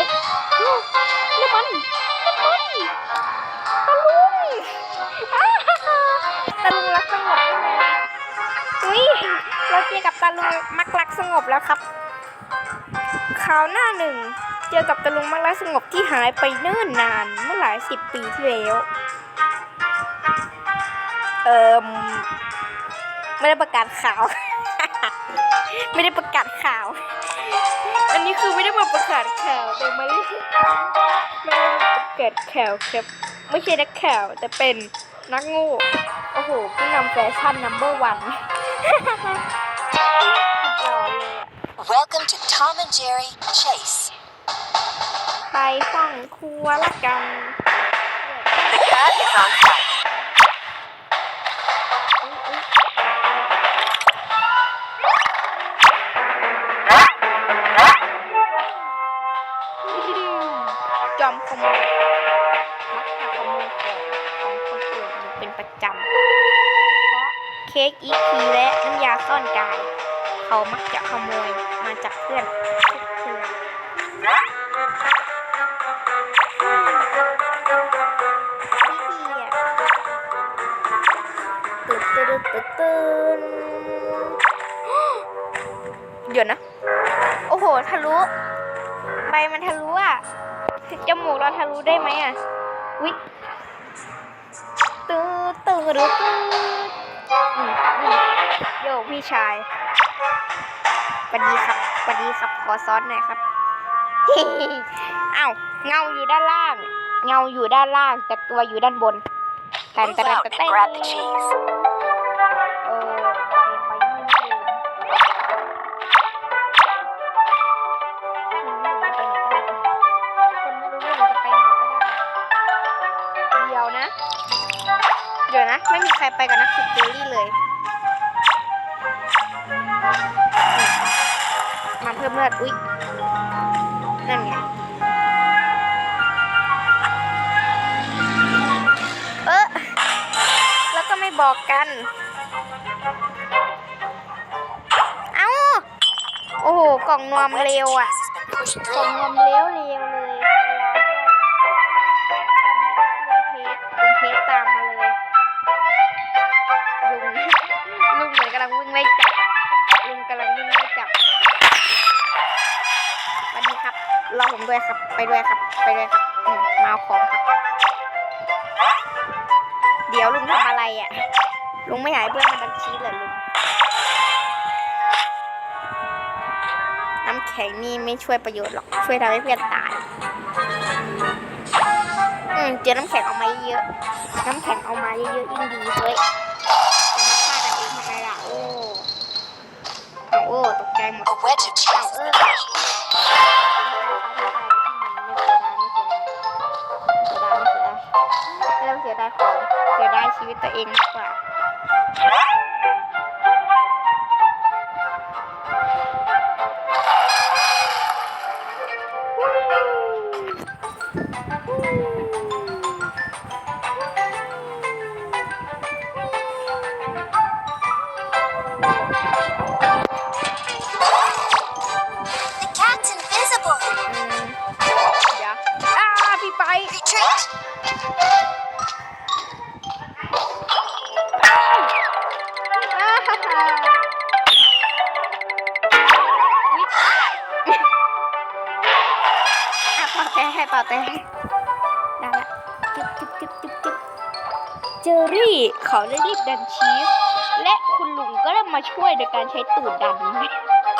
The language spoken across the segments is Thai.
ฮ้ยนี่มันนี่มันตะลุงอ้าตะลุงรักสงบใช่ไหมอุ้ยเราเจอกับตะลุงมักรักสงบแล้วครับข่าวหน้าหนึ่งเจอกับตะลุงมักรักสงบที่หายไปเนิ่นนานเมื่อหลายสิบปีที่แล้ว เอิมไม่ได้ประกาศข่าว ไม่ได้ประกาศข่าว อันนี้คือไม่ได้มาประกาศข่าวแต่ไม่ได้ไม่ได้มาประกาศข่าวครับ ไม่ใช่นักข่าวแต่เป็นนักโง่โอ้โหผู้นำแฟชั่น number one หล่อเลยอะ Welcome to Tom and Jerry Chase. ไปห้องครัวละกัน The cat is on fire. จอมขโมยมักจะขโมยของของคนอื่นอยู่เป็นประจำโดยเฉพาะเค้กอีพีและน้ำยาซ่อนกาย เขามักจะขโมยมาจากเพื่อนทุกเพื่อนดีอะตื่นตื่นตื่นตื่นเดี๋ยวนะ โอ้โห ทะลุ ใบมันทะลุอะ จมูกเราทะลุได้ไหมอะวิตื้อตื้อหรือตื้อโยกพี่ชายสวัสดีครับสวัสดีครับ ขอซ้อนหน่อยครับเอ้าเงาอยู่ด้านล่าง เงาอยู่ด้านล่าง แต่ตัวอยู่ด้านบนแตน Move แตน out แตน and แต เดี๋ยวนะ ไม่มีใครไปกับนักสืบเจอรี่เลยมาเพิ่มเลือดอุ๊ยนั่นไงเออแล้วก็ไม่บอกกัน เอ้า โอ้โห กล่องนวมเร็วอะกล่องนวมเร็วเร็วเลย รับรอผมด้วยครับ ไปด้วยครับ ไปด้วยครับมมาเอาของครับ เดี๋ยวลุงทำอะไรอะ ลุงไม่อยากเพื่อนมันดันชี้เหรอลุง น้ำแข็งนี่ไม่ช่วยประโยชน์หรอก ช่วยทำให้เพื่อนตาย อืมเจอน้ำแข็งเอามาเยอะ น้ำแข็งเอามาเยอะๆยิ่งดีเฮ้ย สียดายของเสียดายชีวิตตัวเองมากกว่า อุ๊ยอะเป่าแต่ให้เป่าแต่ให้ได้ละจึ๊บจึ๊บจึ๊บจึ๊บจึ๊บเจอรี่เขาได้รีบดันชีสและคุณลุงก็ได้มาช่วยโดยการใช้ตูดดัน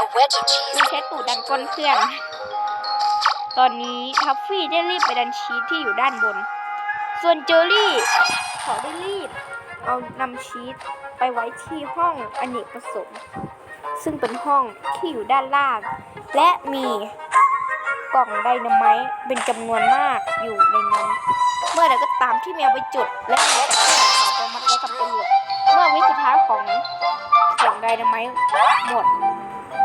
A wedge of cheese ลุงใช้ตูดดันก้นเพื่อนตอนนี้ทัฟฟี่ได้รีบไปดันชีสที่อยู่ด้านบน ส่วนเจอรี่เขาได้รีบ เอานำชีสไปไว้ที่ห้องอเนกประสงค์ซึ่งเป็นห้องที่อยู่ด้านล่าง และมีกล่องไดนาไมต์เป็นจำนวนมากอยู่ในนั้น เมื่อใดก็ตามที่แมวไปจุด และแมวจากที่องเขาไปมัดไว้กับจรวดเมื่อวิสุดท้ายของกล่องไดนาไมต์หมด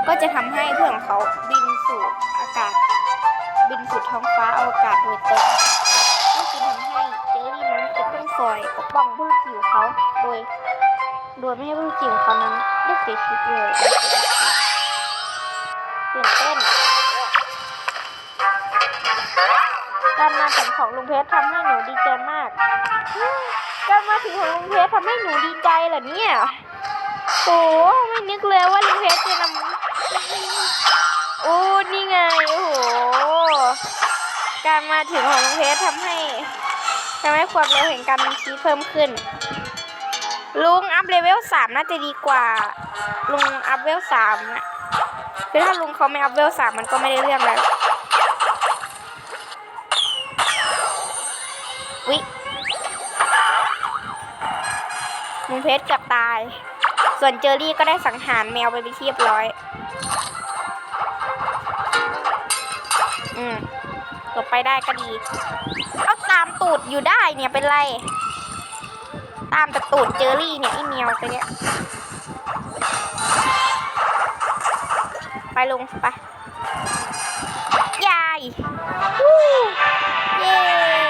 ก็จะทำให้เพื่อนของเขาบินสู่อากาศ บินสู่ท้องฟ้าอวกาศโดยตรง คอยปกป้องผู้จิ๋วเขาโดย โดยไม่ให้ผู้จิ๋วเขานั้นได้เสียชีวิตเลยตื่นเต้น การมาถึงของลุงเพชรทำให้หนูดีใจมาก การมาถึงของลุงเพชรทำให้หนูดีใจเหรอเนี่ยโอ้ไม่นึกเลยว่าลุงเพชรจะนำโอ้นี่ไง โอ้โห การมาถึงของลุงเพชรทำให้ ทำให้ความเร็วแห่งการนำชีเพิ่มขึ้น ลุงอัพเลเวลสามน่าจะดีกว่า ลุงอัพเลเวลสามนะคือถ้าลุงเขาไม่อัพเลเวลสามมันก็ไม่ได้เรื่องแล้ววิลุงเพชรกับตาย ส่วนเจอรี่ก็ได้สังหารแมวไปเป็นที่เรียบร้อย อืมหลบไปได้ก็ดีามตูดอยู่ได้เนี่ยเป็นไร ตามแต่ตูดเจอรี่เนี่ยไอ้เมียวตัวเนี้ยไปลงไปยาย